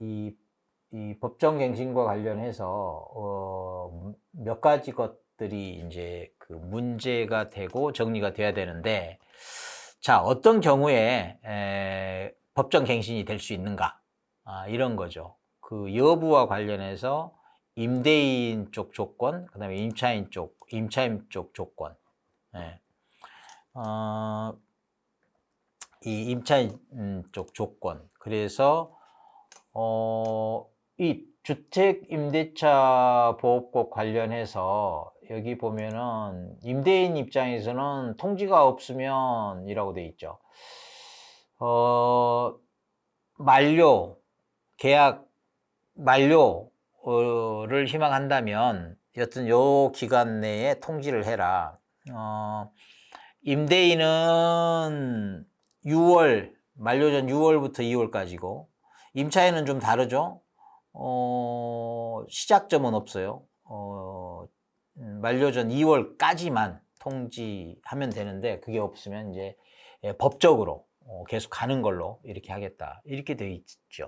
이, 이 법정갱신과 관련해서 어, 몇 가지 것들이 이제 그 문제가 되고 정리가 돼야 되는데 자 어떤 경우에 에, 법정갱신이 될 수 있는가 아, 이런 거죠. 그 여부와 관련해서 임대인 쪽 조건, 그다음에 임차인 쪽, 임차인 쪽 조건. 예. 어, 이 임차인 음, 쪽 조건. 그래서 어, 이 주택 임대차 보호법 관련해서 여기 보면은 임대인 입장에서는 통지가 없으면 이라고 돼 있죠. 어, 만료 계약 만료를 희망한다면 여튼 요 기간 내에 통지를 해라. 어, 임대인은 6월 만료 전 6월부터 2월까지고 임차인은 좀 다르죠. 어, 시작점은 없어요. 어, 음, 만료 전 2월까지만 통지하면 되는데 그게 없으면 이제 예, 법적으로 어, 계속 가는 걸로 이렇게 하겠다. 이렇게 돼 있죠.